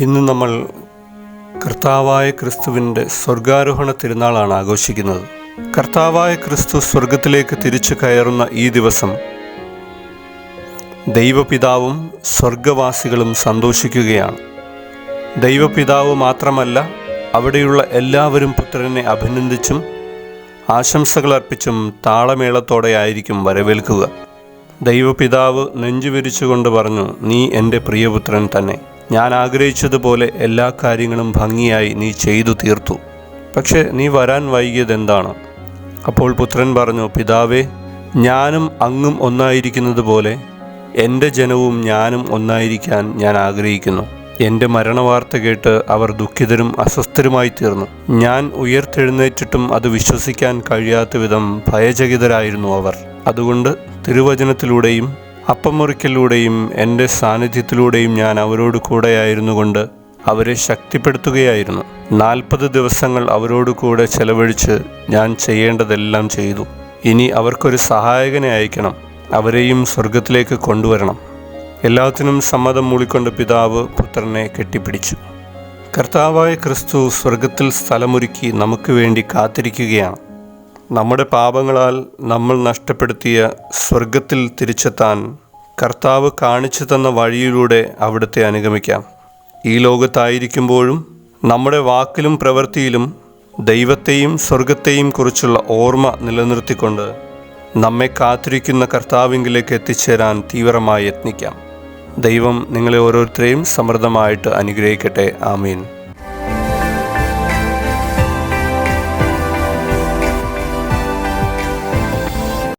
ഇന്ന് നമ്മൾ കർത്താവായ ക്രിസ്തുവിന്റെ സ്വർഗാരോഹണ തിരുനാളാണ് ആഘോഷിക്കുന്നത്. കർത്താവായ ക്രിസ്തു സ്വർഗത്തിലേക്ക് തിരിച്ചു കയറുന്ന ഈ ദിവസം ദൈവപിതാവും സ്വർഗവാസികളും സന്തോഷിക്കുകയാണ്. ദൈവപിതാവ് മാത്രമല്ല അവിടെയുള്ള എല്ലാവരും പുത്രനെ അഭിനന്ദിച്ചും ആശംസകൾ അർപ്പിച്ചും താളമേളത്തോടെ ആയിരിക്കും വരവേൽക്കുക. ദൈവപിതാവ് നെഞ്ചുവിരിച്ചുകൊണ്ട് പറഞ്ഞു നീ എന്റെ പ്രിയപുത്രൻ തന്നെ. ഞാൻ ആഗ്രഹിച്ചതുപോലെ എല്ലാ കാര്യങ്ങളും ഭംഗിയായി നീ ചെയ്തു തീർത്തു. പക്ഷേ നീ വരാൻ വൈകിയത് എന്താണ് അപ്പോൾ പുത്രൻ പറഞ്ഞു പിതാവേ ഞാനും അങ്ങും ഒന്നായിരിക്കുന്നത് പോലെ എന്റെ ജനവും ഞാനും ഒന്നായിരിക്കാൻ ഞാൻ ആഗ്രഹിക്കുന്നു. എന്റെ മരണവാർത്ത കേട്ട് അവർ ദുഃഖിതരും അസ്വസ്ഥരുമായി തീർന്നു. ഞാൻ ഉയർത്തെഴുന്നേറ്റിട്ടും അത് വിശ്വസിക്കാൻ കഴിയാത്ത വിധം ഭയചകിതരായിരുന്നു അവർ. അതുകൊണ്ട് തിരുവചനത്തിലൂടെയും അപ്പമുറിക്കലിലൂടെയും എന്റെ സാന്നിധ്യത്തിലൂടെയും ഞാൻ അവരോട് കൂടെയായിരുന്നു കൊണ്ട് അവരെ ശക്തിപ്പെടുത്തുകയായിരുന്നു. നാൽപ്പത് ദിവസങ്ങൾ അവരോട് കൂടെ ചെലവഴിച്ച് ഞാൻ ചെയ്യേണ്ടതെല്ലാം ചെയ്തു. ഇനി അവർക്കൊരു സഹായകനെ അയക്കണം. അവരെയും സ്വർഗത്തിലേക്ക് കൊണ്ടുവരണം. എല്ലാത്തിനും സമ്മതം മൂളിക്കൊണ്ട് പിതാവ് പുത്രനെ കെട്ടിപ്പിടിച്ചു. കർത്താവായ ക്രിസ്തു സ്വർഗത്തിൽ സ്ഥലമൊരുക്കി നമുക്ക് വേണ്ടി കാത്തിരിക്കുകയാണ്. നമ്മുടെ പാപങ്ങളാൽ നമ്മൾ നഷ്ടപ്പെടുത്തിയ സ്വർഗത്തിൽ തിരിച്ചെത്താൻ കർത്താവ് കാണിച്ചു തന്ന വഴിയിലൂടെ അവിടുത്തെ അനുഗമിക്കാം. ഈ ലോകത്തായിരിക്കുമ്പോഴും നമ്മുടെ വാക്കിലും പ്രവൃത്തിയിലും ദൈവത്തെയും സ്വർഗത്തെയും കുറിച്ചുള്ള ഓർമ്മ നിലനിർത്തിക്കൊണ്ട് നമ്മെ കാത്തിരിക്കുന്ന കർത്താവിങ്കിലേക്ക് എത്തിച്ചേരാൻ തീവ്രമായി യത്നിക്കാം. ദൈവം നിങ്ങളെ ഓരോരുത്തരെയും സമൃദ്ധമായിട്ട് അനുഗ്രഹിക്കട്ടെ. ആമീൻ.